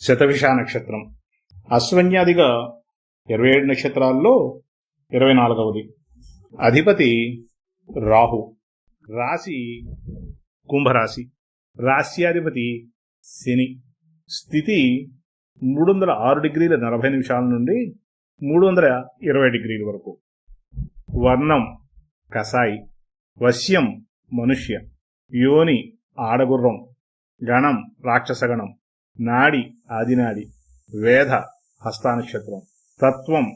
శతవిష నక్షత్రం. అశ్వన్యాదిగా ఇరవై ఏడు నక్షత్రాల్లో ఇరవై నాలుగవది. అధిపతి రాహు. రాశి కుంభరాశి. రాశ్యాధిపతి శని. స్థితి మూడు వందల ఆరు డిగ్రీల నలభై నిమిషాల నుండి మూడు వందల ఇరవై డిగ్రీల వరకు. వర్ణం కసాయి వశ్యం మనుష్య. యోని ఆడగుర్రం. గణం రాక్షసగణం. నాడి ఆదినాడి వేధ హస్తానక్షత్రం తత్వం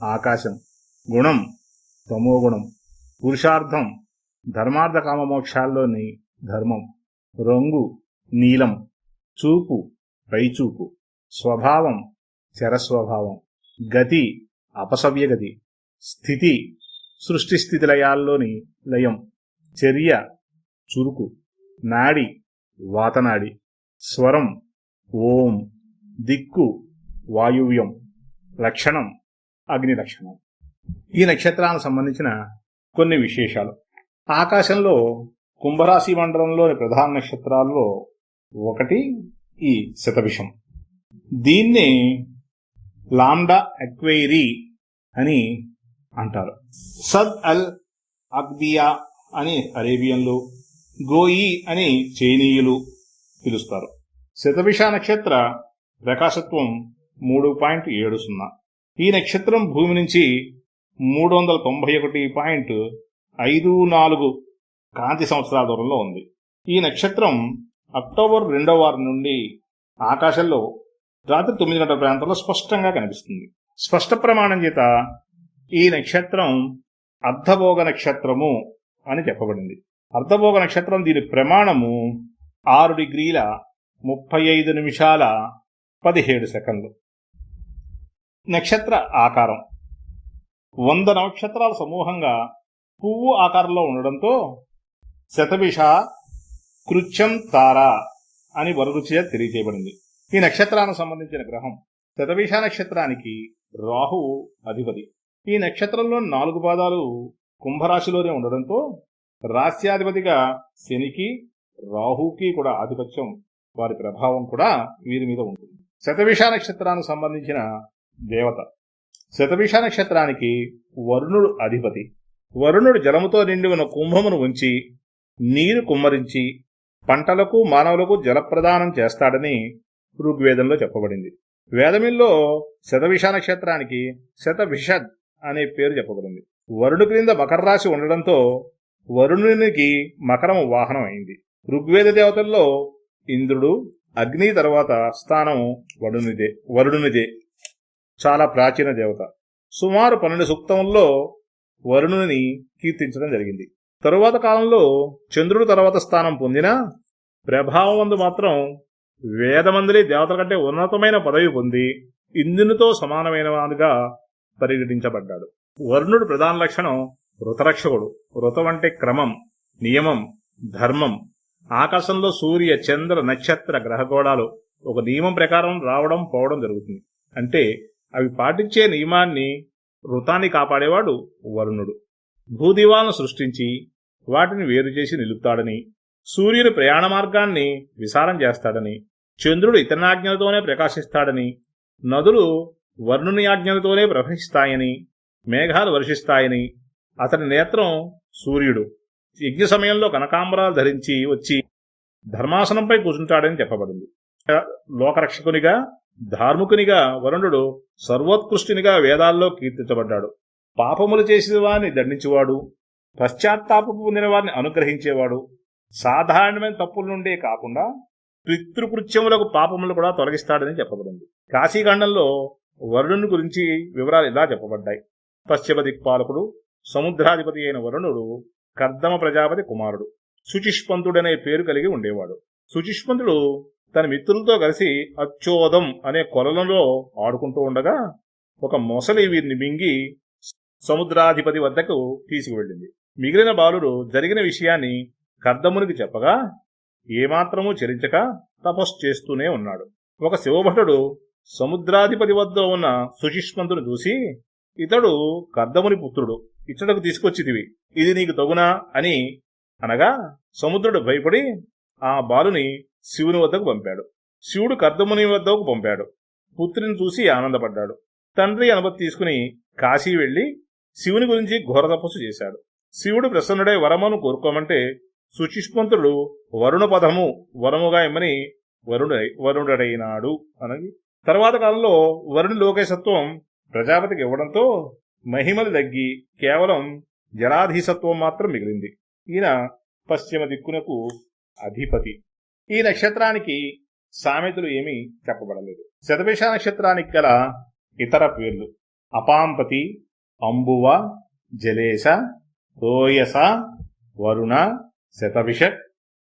ఆకాశం గుణం తమోగుణం పురుషార్థం ధర్మార్థ కామమోక్షాల్లోని ధర్మం రంగు నీలం చూపు పైచూపు స్వభావం చరస్వభావం గతి అపసవ్యగతి స్థితి సృష్టి లయాల్లోని లయం చర్య చురుకు నాడి వాతనాడి స్వరం ఓం దిక్కు వాయువ్యం లక్షణం అగ్ని లక్షణం. ఈ నక్షత్రానికి సంబంధించిన కొన్ని విశేషాలు. ఆకాశంలో కుంభరాశి మండలంలోని ప్రధాన నక్షత్రాల్లో ఒకటి ఈ శతభిషం. దీన్ని లాండా అక్వైరీ అని అంటారు. సద్ అల్ అక్బియా అని అరేబియన్లు గోయి అని చైనీయులు పిలుస్తారు. శతభిష నక్షత్ర ప్రకాశత్వం మూడు పాయింట్ ఏడు సున్నా. ఈ నక్షత్రం భూమి నుంచి మూడు వందల తొంభై ఒకటి పాయింట్ ఐదు నాలుగు కాంతి సంవత్సరాల దూరంలో ఉంది. ఈ నక్షత్రం అక్టోబర్ రెండవ వారం నుండి ఆకాశంలో రాత్రి తొమ్మిది గంటల ప్రాంతంలో స్పష్టంగా కనిపిస్తుంది. స్పష్ట ప్రమాణం చేత ఈ నక్షత్రం అర్ధభోగ నక్షత్రము అని చెప్పబడింది. అర్ధభోగ నక్షత్రం దీని ప్రమాణము ఆరు డిగ్రీల ముప్పై ఐదు నిమిషాల పదిహేడు సెకండ్లు. నక్షత్ర ఆకారం. వంద నక్షత్రాల సమూహంగా పువ్వు ఆకారంలో ఉండడంతో శతభిష కృత్యం తార అని వరరుచిగా తెలియజేయబడింది ఈ నక్షత్రానికి సంబంధించిన గ్రహం శతభిష నక్షత్రానికి రాహువు అధిపతి. ఈ నక్షత్రంలో నాలుగు పాదాలు కుంభరాశిలోనే ఉండడంతో రాస్యాధిపతిగా శనికి రాహుకి కూడా ఆధిపత్యం వారి ప్రభావం కూడా వీరి మీద ఉంటుంది. శతభిష నక్షత్రానికి సంబంధించిన దేవత. శతభిష నక్షత్రానికి వరుణుడు అధిపతి. వరుణుడు జలముతో నిండి ఉన్న కుంభమును ఉంచి నీరు కుమ్మరించి పంటలకు మానవులకు జలప్రదానం చేస్తాడని ఋగ్వేదంలో చెప్పబడింది. వేదమిల్లో శతభిష నక్షత్రానికి శతభిషద్ అనే పేరు చెప్పబడింది. వరుడు క్రింద మకర రాశి ఉండడంతో వరుణునికి మకరం వాహనం అయింది. ఋగ్వేద దేవతల్లో ఇంద్రుడు అగ్ని తర్వాత స్థానం వరుణునిదే వరుణునిదే చాలా ప్రాచీన దేవత. సుమారు పన్నెండు సూక్తంలో వరుణుని కీర్తించడం జరిగింది. తరువాత కాలంలో చంద్రుడు తర్వాత స్థానం పొందిన ప్రభావమందు మాత్రం వేదమందలి దేవతల కంటే ఉన్నతమైన పదవి పొంది ఇంద్రునితో సమానమైన వాడుగా పరిగణించబడ్డాడు. వరుణుడు ప్రధాన లక్షణం ఋతరక్షకుడు ఋతం అంటే క్రమం నియమం ధర్మం. ఆకాశంలో సూర్య చంద్ర నక్షత్ర గ్రహగోళాలు ఒక నియమం ప్రకారం రావడం పోవడం జరుగుతుంది. అంటే అవి పాటించే నియమాన్ని వృతాన్ని కాపాడేవాడు వరుణుడు. భూదివాలను సృష్టించి వాటిని వేరు చేసి నిలుపుతాడని సూర్యుని ప్రయాణ మార్గాన్ని విసారం చేస్తాడని చంద్రుడు ఇతని ఆజ్ఞలతోనే ప్రకాశిస్తాడని నదులు వర్ణుని ఆజ్ఞలతోనే ప్రవహిస్తాయని మేఘాలు వర్షిస్తాయని అతని నేత్రం సూర్యుడు. యజ్ఞ సమయంలో కనకాంబరాలు ధరించి వచ్చి ధర్మాసనంపై కూర్చుంటాడని చెప్పబడింది. లోకరక్షకునిగా ధార్మికునిగా వరుణుడు సర్వోత్కృష్టునిగా వేదాల్లో కీర్తించబడ్డాడు. పాపములు చేసిన వారిని దండించేవాడు పశ్చాత్తాపపు పొందిన వారిని అనుగ్రహించేవాడు సాధారణమైన తప్పుల నుండే కాకుండా పితృకృత్యములకు పాపములు కూడా తొలగిస్తాడని చెప్పబడింది. కాశీఖండంలో వరుణుని గురించి వివరాలు ఇలా చెప్పబడ్డాయి. పశ్చిమ దిక్పాలకుడు సముద్రాధిపతి అయిన వరుణుడు కర్దమ ప్రజాపతి కుమారుడు. శుచిష్పంతుడనే పేరు కలిగి ఉండేవాడు. శుచిష్పంతుడు తన మిత్రులతో కలిసి అచ్చోదం అనే కొలలలో ఆడుకుంటూ ఉండగా ఒక మొసలి వీరిని మింగి సముద్రాధిపతి వద్దకు తీసుకువెళ్ళింది. మిగిలిన బాలుడు జరిగిన విషయాన్ని కర్దమునికి చెప్పగా ఏమాత్రమూ చరించక తపస్సు చేస్తూనే ఉన్నాడు. ఒక శివభటుడు సముద్రాధిపతి వద్ద ఉన్న సుషిష్మంతును చూసి ఇతడు కర్దముని పుత్రుడు. ఇచ్చటకు తీసుకొచ్చితివి. ఇది నీకు తగునా అని అనగా సముద్రుడు భయపడి ఆ బాలుని శివుని వద్దకు పంపాడు. శివుడు కర్దముని వద్దకు పంపాడు. పుత్రిని చూసి ఆనందపడ్డాడు. తండ్రి అనుమతి తీసుకుని కాశీ వెళ్ళి శివుని గురించి ఘోర తపస్సు చేశాడు. శివుడు ప్రసన్నుడై వరమును కోరుకోమంటే సుచిష్మంతుడు వరుణ పదము వరముగా ఇమ్మని వరుణ వరుణుడైనాడు. అనగి తర్వాత కాలంలో వరుణు లోకేశత్వం ప్రజాపతికి ఇవ్వడంతో మహిమలు తగ్గి కేవలం జలాధీశత్వం మాత్రం మిగిలింది. ఈయన పశ్చిమ దిక్కునకు అధిపతి. ఈ నక్షత్రానికి సామెతలు ఏమీ చెప్పబడలేదు. శతభిష నక్షత్రానికి గల ఇతర పేర్లు అపాంపతి అంబువ జలేశ తోయస వరుణ శతభిషక్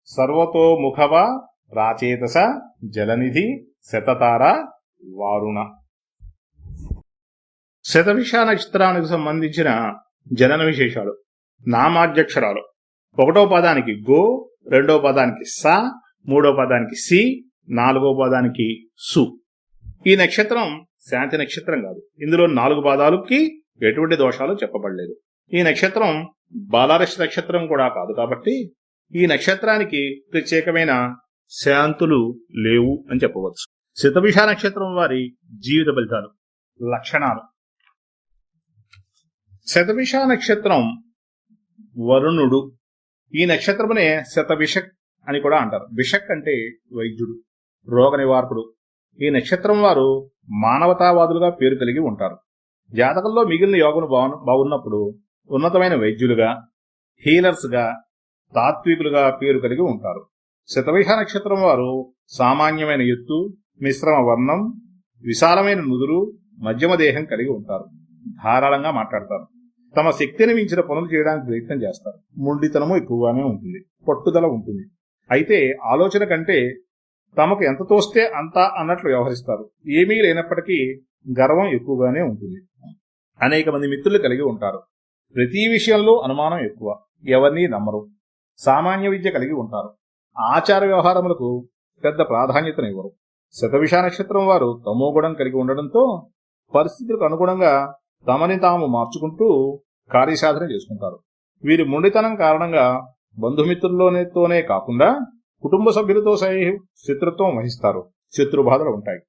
సర్వతోముఖవ రాచేతస జలనిధి శతతార వారుణ. శతవిష నక్షత్రానికి సంబంధించిన జనన విశేషాలు నామాధ్యక్షరాలు. ఒకటో పదానికి గో రెండో పదానికి స మూడో పదానికి సి నాలుగో పదానికి సు. ఈ నక్షత్రం శాంతి నక్షత్రం కాదు. ఇందులో నాలుగు పాదాలకి ఎటువంటి దోషాలు చెప్పబడలేదు. ఈ నక్షత్రం బాలారష నక్షత్రం కూడా కాదు కాబట్టి ఈ నక్షత్రానికి ప్రత్యేకమైన శాంతులు లేవు అని చెప్పవచ్చు. శతభిష నక్షత్రం వారి జీవిత ఫలితాలు లక్షణాలు. శతభిష నక్షత్రం వరుణుడు. ఈ నక్షత్రమునే శతభిషక్ అని కూడా అంటారు. బిషక్ అంటే వైద్యుడు రోగ నివారకుడు. ఈ నక్షత్రం వారు మానవతావాదులుగా పేరు కలిగి ఉంటారు. జాతకంలో మిగిలిన యోగులు బాగు బాగున్నప్పుడు ఉన్నతమైన వైద్యులుగా హీలర్స్గా తాత్వికులుగా పేరు కలిగి ఉంటారు. శతభిష నక్షత్రం వారు సామాన్యమైన ఎత్తు మిశ్రమ వర్ణం విశాలమైన నుదురు మధ్యమ దేహం కలిగి ఉంటారు. ధారాళంగా మాట్లాడతారు. తమ శక్తిని మించిన పనులు చేయడానికి ప్రయత్నం చేస్తారు. మొండితనము ఎక్కువగానే ఉంటుంది. పట్టుదల ఉంటుంది. అయితే ఆలోచన కంటే తమకు ఎంత తోస్తే అంత అన్నట్లు వ్యవహరిస్తారు. ఏమీ లేనప్పటికీ గర్వం ఎక్కువగానే ఉంటుంది. అనేక మంది మిత్రులు కలిగి ఉంటారు. ప్రతి విషయంలో అనుమానం ఎక్కువ. ఎవరిని నమ్మరు. సామాన్య విద్య కలిగి ఉంటారు. ఆచార వ్యవహారములకు పెద్ద ప్రాధాన్యతనివ్వరు. శతవిష నక్షత్రం వారు తమోగుణం కలిగి ఉండడంతో పరిస్థితులకు అనుగుణంగా తమని తాము మార్చుకుంటూ కార్యసాధన చేసుకుంటారు. వీరి మొండితనం కారణంగా బంధుమిత్రుల్లోనేతోనే కాకుండా కుటుంబ సభ్యులతో సై శత్రుత్వం వహిస్తారు. శత్రుబాధలు ఉంటాయి.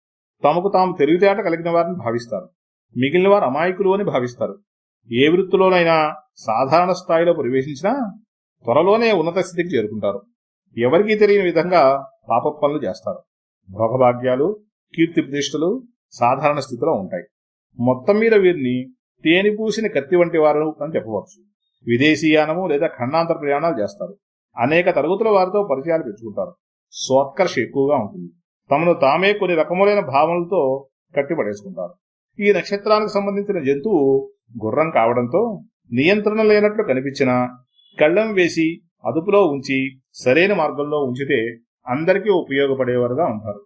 తమకు తాము తెలివితేట కలిగిన వారిని భావిస్తారు. మిగిలిన వారు అమాయకులు అని భావిస్తారు. ఏ వృత్తిలోనైనా సాధారణ స్థాయిలో ప్రవేశించినా త్వరలోనే ఉన్నత స్థితికి చేరుకుంటారు. ఎవరికీ తెలియని విధంగా పాప పనులు చేస్తారు. భోగభాగ్యాలు కీర్తి ప్రతిష్టలు సాధారణ స్థితిలో ఉంటాయి. మొత్తం మీద వీరిని తేనె పూసిన కత్తి వంటి వారు అని చెప్పవచ్చు. విదేశీయానము లేదా ఖండాంతర ప్రయాణాలు చేస్తారు. అనేక తరగతుల వారితో పరిచయాలు పెంచుకుంటారు. స్వోత్కర్ష ఎక్కువగా ఉంటుంది. తమను తామే కొన్ని రకములైన భావనలతో కట్టిపడేసుకుంటారు. ఈ నక్షత్రానికి సంబంధించిన జంతువు గుర్రం కావడంతో నియంత్రణ లేనట్లు కనిపించినా కళ్ళం వేసి అదుపులో ఉంచి సరైన మార్గంలో ఉంచితే అందరికీ ఉపయోగపడేవారుగా ఉంటారు.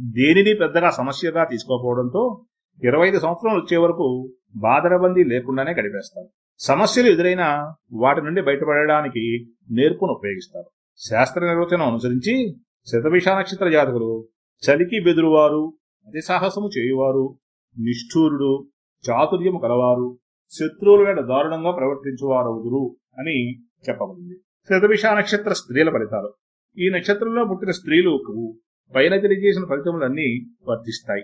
దేనిని పెద్దగా సమస్యగా తీసుకోకపోవడంతో ఇరవై ఐదు సంవత్సరాలు వచ్చే వరకు బాధరబందీ లేకుండానే గడిపేస్తారు. సమస్యలు ఎదురైనా వాటి నుండి బయటపడడానికి నేర్పును ఉపయోగిస్తారు. శాస్త్ర నిర్వచనం అనుసరించి శతభిష నక్షత్ర జాతకులు చలికి బెదురువారు అతి సాహసము చేయువారు నిష్ఠూరుడు చాతుర్యము కలవారు శత్రువుల వేట దారుణంగా ప్రవర్తించువారవుదురు అని చెప్పబడింది. శతభిష నక్షత్ర స్త్రీల ఫలితాలు. ఈ నక్షత్రంలో పుట్టిన స్త్రీలకు పైన తెలియజేసిన ఫలితములన్నీ వర్తిస్తాయి.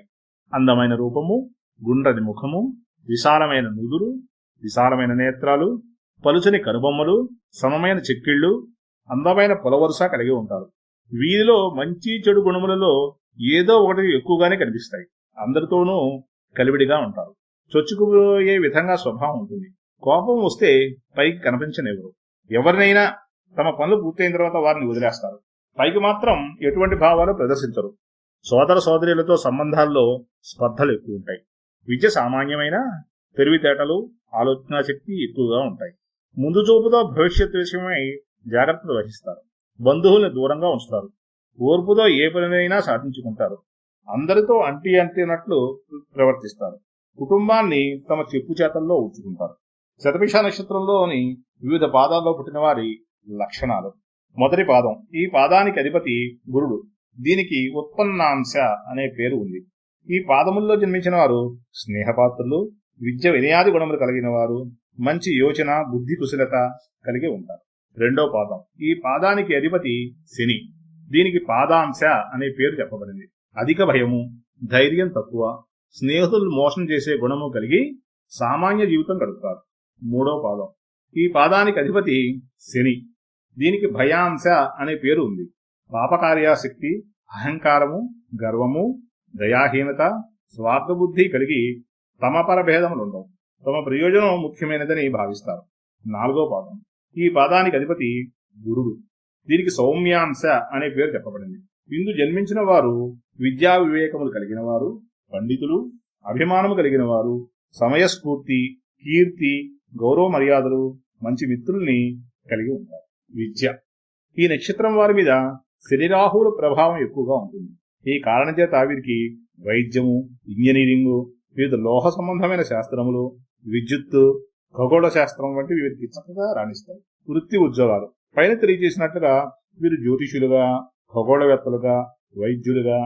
అందమైన రూపము గుండ్రని ముఖము విశాలమైన నుదురు విశాలమైన నేత్రాలు పలుచని కనుబొమ్మలు సమమైన చెక్కిళ్ళు అందమైన పొలవరుస కలిగి ఉంటారు. వీరిలో మంచి చెడు గుణములలో ఏదో ఒకటి ఎక్కువగానే కనిపిస్తాయి. అందరితోనూ కలివిడిగా ఉంటారు. చొచ్చుకుపోయే విధంగా స్వభావం ఉంటుంది. కోపం వస్తే పైకి కనిపించనివ్వరు. ఎవరినైనా తమ పనులు పూర్తయిన తర్వాత వారిని వదిలేస్తారు. పైకి మాత్రం ఎటువంటి భావాలు ప్రదర్శించరు. సోదర సోదరులతో సంబంధాల్లో స్పర్ధలు ఎక్కువ ఉంటాయి. విద్య సామాన్యమైన తెలివితేటలు ఆలోచనా శక్తి ఎక్కువగా ఉంటాయి. ముందు చూపుతో భవిష్యత్ విషయమై జాగ్రత్తలు వహిస్తారు. బంధువుల్ని దూరంగా ఉంచుతారు. ఓర్పుతో ఏ పనినైనా సాధించుకుంటారు. అందరితో అంటి అంటినట్లు ప్రవర్తిస్తారు. కుటుంబాన్ని తమ చెప్పు చేతల్లో ఉంచుకుంటారు. శతభిష నక్షత్రంలోని వివిధ పాదాల్లో పుట్టిన వారి లక్షణాలు. మొదటి పాదం. ఈ పాదానికి అధిపతి గురుడు. దీనికి ఉత్పన్నాంశ అనే పేరు ఉంది. ఈ పాదముల్లో జన్మించిన వారు స్నేహపాత్రులు విద్య వినయాది గుణములు కలిగిన వారు మంచి యోచన బుద్ధి కుశలత కలిగి ఉంటారు. రెండో పాదం. ఈ పాదానికి అధిపతి శని. దీనికి పాదాంశ అనే పేరు చెప్పబడింది. అధిక భయము ధైర్యం తక్కువ స్నేహితులు మోసం చేసే గుణము కలిగి సామాన్య జీవితం గడుపుతారు. మూడో పాదం. ఈ పాదానికి అధిపతి శని. దీనికి భయాంశ అనే పేరు ఉంది. పాపకార్యాశక్తి అహంకారము గర్వము దయాహీనత స్వార్థబుద్ధి కలిగి తమ పరభేదములుండవు. తమ ప్రయోజనం ముఖ్యమైనదని భావిస్తారు. నాలుగో పాదం ఈ పాదానికి అధిపతి గురుడు. దీనికి సౌమ్యాంశ అనే పేరు చెప్పబడింది. ఇందు జన్మించిన వారు విద్యా వివేకములు కలిగిన వారు పండితులు అభిమానము కలిగిన వారు సమయస్ఫూర్తి కీర్తి గౌరవ మర్యాదలు మంచి మిత్రుల్ని కలిగి ఉంటారు. విద్య. ఈ నక్షత్రం వారి మీద శరీరాహువుల ప్రభావం ఎక్కువగా ఉంటుంది. ఈ కారణం చేత వీరికి వైద్యము ఇంజనీరింగు వివిధ లోహ సంబంధమైన శాస్త్రములు విద్యుత్తు ఖగోళ శాస్త్రం వంటి వీరికి చక్కగా రాణిస్తాయి. వృత్తి ఉద్యోగాలు. పైన తెలియజేసినట్లుగా వీరు జ్యోతిషులుగా ఖగోళవేత్తలుగా వైద్యులుగా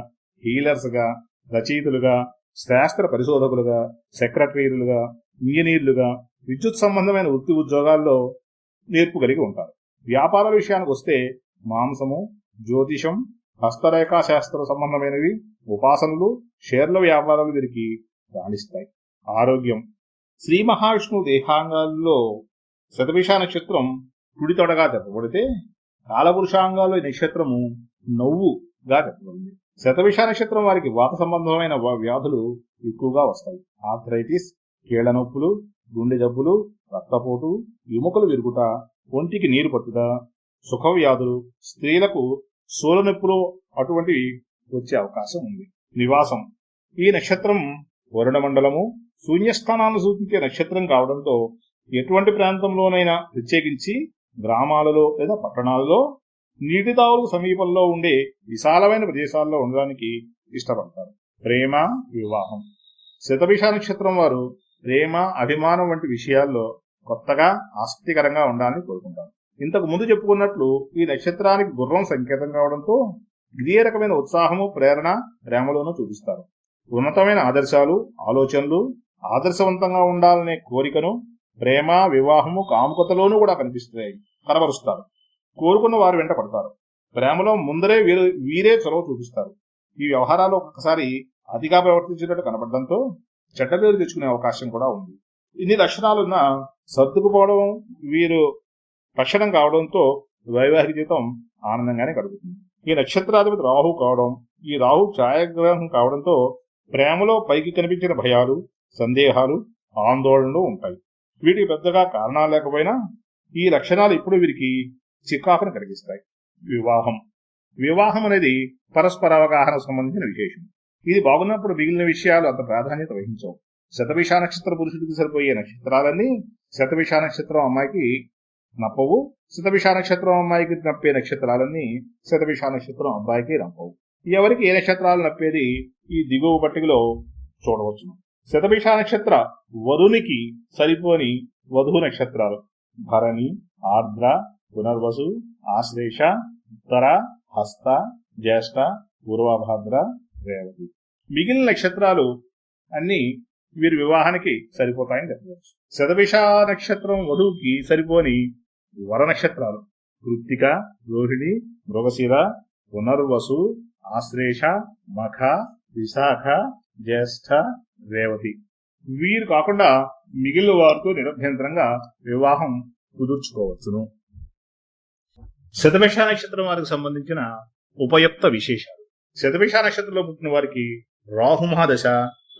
హీలర్స్గా రచయితలుగా శాస్త్ర పరిశోధకులుగా సెక్రటరీలుగా ఇంజనీర్లుగా విద్యుత్ సంబంధమైన వృత్తి ఉద్యోగాల్లో నేర్పు కలిగి ఉంటారు. వ్యాపార విషయానికి వస్తే మాంసము జ్యోతిషం హస్తరేఖా శాస్త్ర సంబంధమైనవి ఉపాసనలు షేర్ల వ్యాపారాలు వీరికి రాణిస్తాయి. ఆరోగ్యం. శ్రీ మహావిష్ణువు దేహాంగాల్లో శతభిష నక్షత్రం కుడితొడగా చెప్పబడితే కాలపురుషాంగాల్లో ఈ నక్షత్రము నవ్వుగా చెప్పబడింది శతభిష నక్షత్రం వారికి వాత సంబంధమైన వ్యాధులు ఎక్కువగా వస్తాయి. ఆర్థరైటిస్ కీళ్ళ నొప్పులు గుండె జబ్బులు రక్తపోటు ఎముకలు విరుగుట ఒంటికి నీరు పట్టుట సుఖ వ్యాధులు స్త్రీలకు సోల అటువంటి వచ్చే అవకాశం ఉంది. నివాసం. ఈ నక్షత్రం వరుణ మండలము శూన్యస్థానాలను సూచించే నక్షత్రం కావడంతో ఎటువంటి ప్రాంతంలోనైనా ప్రత్యేకించి గ్రామాలలో లేదా పట్టణాలలో నీటి తావులకు సమీపంలో ఉండే విశాలమైన ప్రదేశాల్లో ఉండడానికి ఇష్టపడతారు. ప్రేమ వివాహం. శతభిష నక్షత్రం వారు ప్రేమ అభిమానం వంటి విషయాల్లో కొత్తగా ఆసక్తికరంగా ఉండాలని కోరుకుంటారు. ఇంతకు ముందు చెప్పుకున్నట్లు ఈ నక్షత్రానికి గుర్రం సంకేతం కావడంతో ఇదే రకమైన ఉత్సాహము ప్రేరణ ప్రేమలోనూ చూపిస్తారు. ఉన్నతమైన ఆదర్శాలు ఆలోచనలు ఆదర్శవంతంగా ఉండాలనే కోరికను ప్రేమ వివాహము కాముకతలోనూ కూడా కనిపిస్తాయి కనబరుస్తారు. కోరుకున్న వారు వెంట పడతారు. ప్రేమలో ముందరే వీరు వీరే చొరవ చూపిస్తారు. ఈ వ్యవహారాలు ఒక్కసారి అతిగా ప్రవర్తించినట్టు కనబడడంతో చెడ్డ పేరు తెచ్చుకునే అవకాశం కూడా ఉంది. ఇన్ని లక్షణాలున్న సర్దుకుపోవడం వీరు లక్షణం కావడంతో వైవాహిక జీవితం ఆనందంగానే గడుపుతుంది. ఈ నక్షత్రాధిపతి రాహు కావడం ఈ రాహు ఛాయాగ్రహం కావడంతో ప్రేమలో పైకి కనిపించిన భయాలు సందేహాలు ఆందోళనలు ఉంటాయి. వీటికి పెద్దగా కారణాలు లేకపోయినా ఈ లక్షణాలు ఇప్పుడు వీరికి చికాకును కలిగిస్తాయి. వివాహం. వివాహం అనేది పరస్పర అవగాహన సంబంధించిన విశేషం. ఇది బాగున్నప్పుడు మిగిలిన విషయాలు అంత ప్రాధాన్యత వహించవు. శతవిషా నక్షత్ర పురుషుడికి సరిపోయే నక్షత్రాలన్నీ శతభిష నక్షత్రం అమ్మాయికి నప్పవు. శతభిష నక్షత్రం అమ్మాయికి నప్పే నక్షత్రాలన్నీ శతభిష నక్షత్రం అబ్బాయికి నప్పవు. ఎవరికి ఏ నక్షత్రాలు నప్పేది ఈ దిగువ పట్టికలో చూడవచ్చును. శతభిష నక్షత్ర వరునికి సరిపోని వధువు నక్షత్రాలు. భరణి ఆర్ద్ర పునర్వసు ఆశ్లేష ఉత్తర హస్త జ్యేష్ఠ పూర్వభాద్ర రేవతి. మిగిలిన నక్షత్రాలు అన్ని వీరి వివాహానికి సరిపోతాయని చెప్పవచ్చు. శతభిష నక్షత్రం వధువుకి సరిపోని వర నక్షత్రాలు కృత్తిక రోహిణి మృగశిర పునర్వసు ఆశ్లేష మఖ విశాఖ జ్యేష్ఠ రేవతి. వీరు కాకుండా మిగిలిన వారితో నిరభ్యంతరంగా వివాహం కుదుర్చుకోవచ్చును. శతభిష నక్షత్రం వారికి సంబంధించిన ఉపయుక్త విశేషాలు. శతభిష నక్షత్రంలో పుట్టిన వారికి రాహుమహాదశ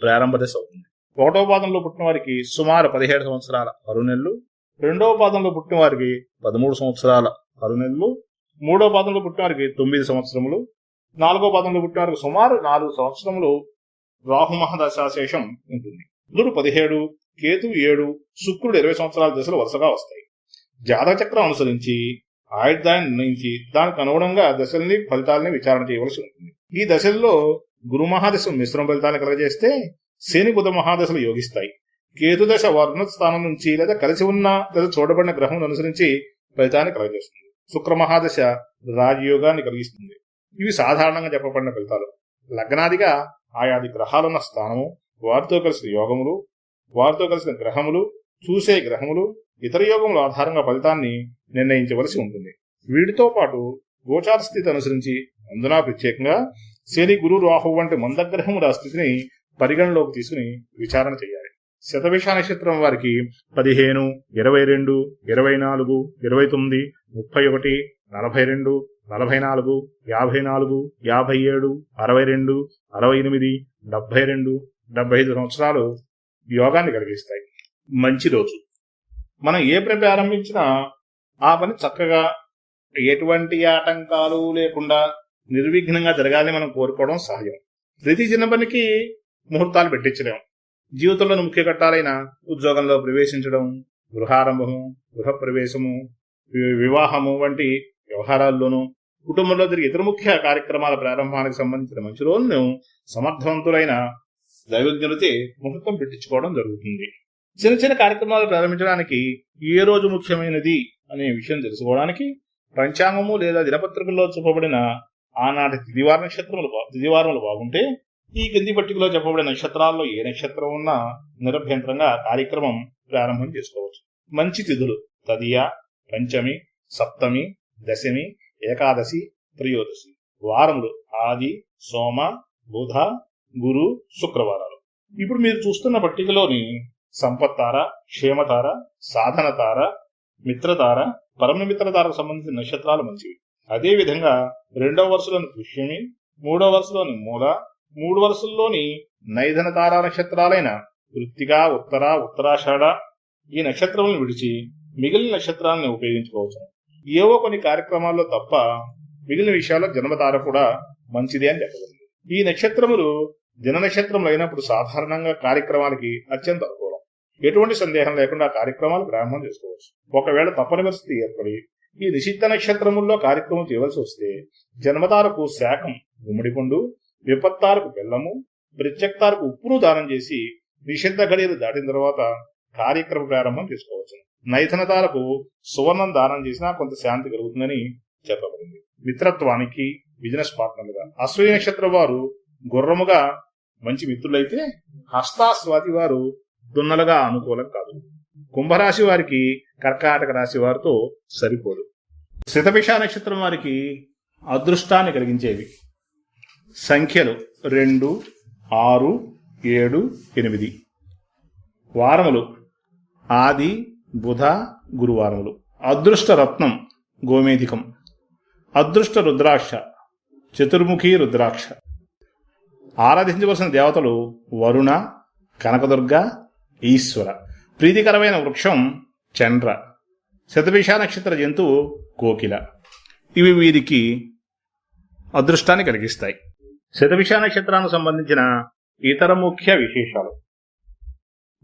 ప్రారంభ దశ అవుతుంది. ఒకటో పాదంలో పుట్టిన వారికి సుమారు పదిహేడు సంవత్సరాల ఆరు నెలలు రెండవ పాదంలో పుట్టిన వారికి పదమూడు సంవత్సరాల ఆరు నెలలు మూడవ పాదంలో పుట్టిన వారికి తొమ్మిది సంవత్సరములు నాలుగో పాదంలో పుట్టిన వారికి సుమారు నాలుగు సంవత్సరములు రాహుమహదశాశేషం ఉంటుంది. బుధుడు పదిహేడు కేతు ఏడు శుక్రుడు ఇరవై సంవత్సరాల దశలు వరుసగా వస్తాయి. జాతక చక్రం అనుసరించి ఆయుర్దాన్ని నిర్ణయించి దానికి అనుగుణంగా దశల్ని ఫలితాలని విచారణ చేయవలసి ఉంటుంది. ఈ దశల్లో గురు మహాదశ మిశ్రమ ఫలితాలను కలగజేస్తే శని బుధ మహాదశలు యోగిస్తాయి. కేతుదశ వర్ణ స్థానం నుంచి లేదా కలిసి ఉన్న లేదా చూడబడిన గ్రహం అనుసరించి ఫలితాన్ని కలగజేస్తుంది. శుక్ర మహాదశ రాజయోగాన్ని కలిగిస్తుంది. ఇవి సాధారణంగా చెప్పబడిన ఫలితాలు. లగ్నాదిగా ఆయాది గ్రహాలున్న స్థానము వారితో కలిసిన యోగములు వారితో కలిసిన గ్రహములు చూసే గ్రహములు ఇతర యోగముల ఆధారంగా ఫలితాన్ని నిర్ణయించవలసి ఉంటుంది. వీటితో పాటు గోచార స్థితి అనుసరించి అందున ప్రత్యేకంగా శని గురు రాహు వంటి మందగ్రహముల స్థితిని పరిగణలోకి తీసుకుని విచారణ చేయాలి. శతభిష నక్షత్రం వారికి పదిహేను ఇరవై రెండు ఇరవై నాలుగు ఇరవై తొమ్మిది ముప్పై ఒకటి నలభై రెండు నలభై నాలుగు యాభై నాలుగు యాభై ఏడు అరవై రెండు అరవై ఎనిమిది డెబ్బై రెండు డెబ్బై ఐదు సంవత్సరాలు యోగాన్ని కలిగిస్తాయి. మంచి రోజు. మనం ఏ పని ప్రారంభించినా ఆ పని చక్కగా ఎటువంటి ఆటంకాలు లేకుండా నిర్విఘ్నంగా జరగాలని మనం కోరుకోవడం సహజం. ప్రతి చిన్న పనికి ముహూర్తాలు పెట్టించలేము జీవితంలోని ముఖ్య ఘట్టాలైన ఉద్యోగంలో ప్రవేశించడం గృహారంభము గృహప్రవేశము వివాహము వంటి వ్యవహారాల్లోనూ కుటుంబంలో జరిగే ఇతర ముఖ్య కార్యక్రమాల ప్రారంభానికి సంబంధించిన మంచి రోజులను సమర్థవంతులైన దైవజ్ఞులతో ముహూర్తం పెట్టించుకోవడం జరుగుతుంది. చిన్న చిన్న కార్యక్రమాలు ప్రారంభించడానికి ఏ రోజు ముఖ్యమైనది అనే విషయం తెలుసుకోవడానికి పంచాంగము లేదా దినపత్రికల్లో చూపబడిన ఆనాటి తిదివార నక్షత్రములు తిదివారములు బాగుంటే ఈ కింది పట్టికలో చెప్పబడిన నక్షత్రాల్లో ఏ నక్షత్రం ఉన్నా నిరభ్యంతరంగా కార్యక్రమం ప్రారంభం చేసుకోవచ్చు. మంచి తిథులు తదియ పంచమి సప్తమి దశమి ఏకాదశి త్రయోదశి. వారములు ఆది సోమ బుధ గురు శుక్రవారాలు. ఇప్పుడు మీరు చూస్తున్న పట్టికలోని సంపత్తార క్షేమతార సాధన తార మిత్రతార పరమమిత్రతారకు సంబంధించిన నక్షత్రాలు మంచివి. అదే విధంగా రెండవ వరుసలోని పుష్యమి మూడవ వరుసలోని మూల మూడు వరుసల్లోని నైధన తారా నక్షత్రాలైన వృత్తిగా ఉత్తర ఉత్తరాషాఢ ఈ నక్షత్రములను విడిచి మిగిలిన నక్షత్రాలను ఉపయోగించుకోవచ్చు. ఏవో కొన్ని కార్యక్రమాల్లో తప్ప మిగిలిన విషయాల్లో జన్మతార కూడా మంచిదే అని చెప్పగలను. ఈ నక్షత్రములు జన నక్షత్రములు అయినప్పుడు సాధారణంగా కార్యక్రమాలకి అత్యంత అనుకూలం. ఎటువంటి సందేహం లేకుండా కార్యక్రమాలు ప్రారంభం చేసుకోవచ్చు. ఒకవేళ తప్పని పరిస్థితి ఏర్పడి ఈ నిషిద్ధ నక్షత్రముల్లో కార్యక్రమం చేయవలసి వస్తే జన్మతారకు శాఖం గుమ్మడిపండు విపత్తాలకు విపత్తారకు బెల్లము ప్రత్యక్తారకు ఉప్పును దానం చేసి నిషిద్ధ గడియలు దాటిన తర్వాత కార్యక్రమ ప్రారంభం చేసుకోవచ్చు. నైథనతాలకు సువర్ణం దానం చేసినా కొంత శాంతి కలుగుతుందని చెప్పబడింది. మిత్రత్వానికి బిజినెస్ పార్ట్నర్లుగా. అశ్వయ నక్షత్రం వారు గుర్రముగా మంచి మిత్రులైతే హస్తాస్వాతి వారు దున్నలుగా అనుకూలం కాదు. కుంభరాశి వారికి కర్కాటక రాశి వారితో సరిపోదు. శతభిష నక్షత్రం వారికి అదృష్టాన్ని కలిగించేవి. సంఖ్యలు రెండు ఆరు ఏడు ఎనిమిది. వారములు. ఆది బుధ గురువారములు. అదృష్ట రత్నం గోమేధికం. అదృష్ట రుద్రాక్ష చతుర్ముఖి రుద్రాక్ష. ఆరాధించవలసిన దేవతలు వరుణ కనకదుర్గ ఈశ్వర. ప్రీతికరమైన వృక్షం చండ్ర శతభిష నక్షత్ర జంతువు కోకిల. ఇవి వీరికి అదృష్టాన్ని కలిగిస్తాయి. శతవిష నక్షత్రానికి సంబంధించిన ఇతర ముఖ్య విశేషాలు.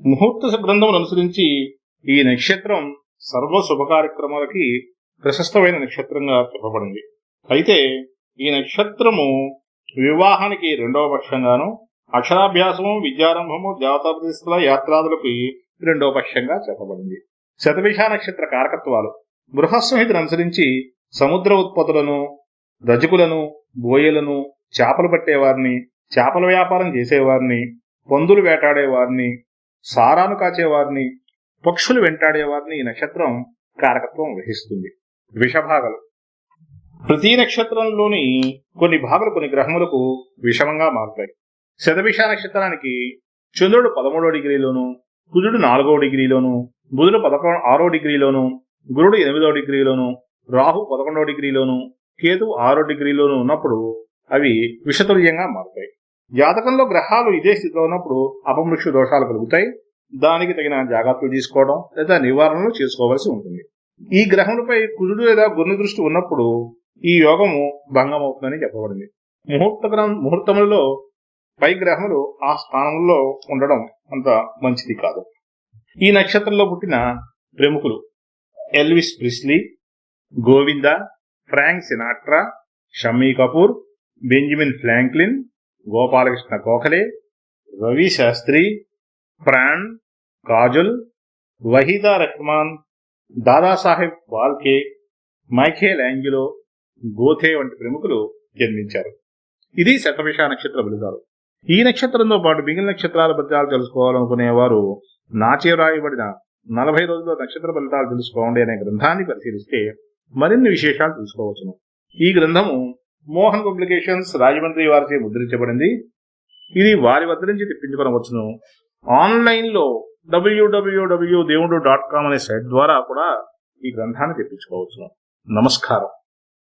ముహూర్త గ్రంథమును అనుసరించి ఈ నక్షత్రం సర్వ శుభ కార్యక్రమాలకి ప్రశస్తమైన నక్షత్రంగా చెప్పబడింది. అయితే ఈ నక్షత్రము వివాహానికి రెండవ పక్షంగాను అక్షరాభ్యాసము విద్యారంభము దేవతా ప్రతిష్టల యాత్రాదులకి రెండవ పక్షంగా చెప్పబడింది. శతభిష నక్షత్ర కారకత్వాలు. బృహస్సంహితను అనుసరించి సముద్ర ఉత్పత్తులను రజకులను బోయలను చేపలు పట్టేవారిని చేపల వ్యాపారం చేసేవారిని పందులు వేటాడేవారిని సారాను కాచేవారిని పక్షులు వెంటాడేవారిని ఈ నక్షత్రం కారకత్వం వహిస్తుంది. విషభాగలు. ప్రతి నక్షత్రంలోని కొన్ని భాగాలు కొన్ని గ్రహములకు విషమంగా మారుతాయి. శతభిష నక్షత్రానికి చంద్రుడు పదమూడో డిగ్రీలోను కుజుడు నాలుగో డిగ్రీలోను బుధుడు పదకొండు ఆరో డిగ్రీలోను గురుడు ఎనిమిదో డిగ్రీలోను రాహు పదకొండో డిగ్రీలోను కేతు ఆరో డిగ్రీలోను ఉన్నప్పుడు అవి విషతుల్యంగా మారుతాయి. జాతకంలో గ్రహాలు ఇదే స్థితిలో ఉన్నప్పుడు అపమృక్షు దోషాలు కలుగుతాయి. దానికి తగిన జాగ్రత్తలు తీసుకోవడం లేదా నివారణలు చేసుకోవాల్సి ఉంటుంది. ఈ గ్రహములపై కుజుడు లేదా గురుని దృష్టి ఉన్నప్పుడు ఈ యోగము భంగం అవుతుందని చెప్పబడింది. ముహూర్త గ్రహం ముహూర్తములలో పై గ్రహములు ఆ స్థానంలో ఉండడం అంత మంచిది కాదు. ఈ నక్షత్రంలో పుట్టిన ప్రముఖులు Elvis Presley Govinda Frank Sinatra Shammi Kapoor Benjamin Franklin Gopalakrishna Gokhale Ravi Shastri Pran Kajol Waheeda Rehman Dadasaheb Phalke Michelangelo Goethe వంటి ప్రముఖులు జన్మించారు. ఇది శతభిష నక్షత్ర ఫలితాలు. ఈ నక్షత్రంతో పాటు మిగిలిన నక్షత్రాల ఫలితాలు తెలుసుకోవాలనుకునేవారు నాచే రాయబడిన నలభై రోజుల నక్షత్ర ఫలితాలు తెలుసుకోండి అనే గ్రంథాన్ని పరిశీలిస్తే మరిన్ని విశేషాలు తెలుసుకోవచ్చును. ఈ గ్రంథము మోహన్ పబ్లికేషన్స్ రాజమండ్రి వారిచే ముద్రించబడింది. ఇది వారి వద్ద నుంచి తెప్పించుకోవచ్చును ఆన్లైన్లో డబ్ల్యూడబ్ల్యూడబ్ల్యూ దేవుడు డాట్ కామ్ అనే సైట్ ద్వారా కూడా ఈ గ్రంథాన్ని తెప్పించుకోవచ్చును. నమస్కారం.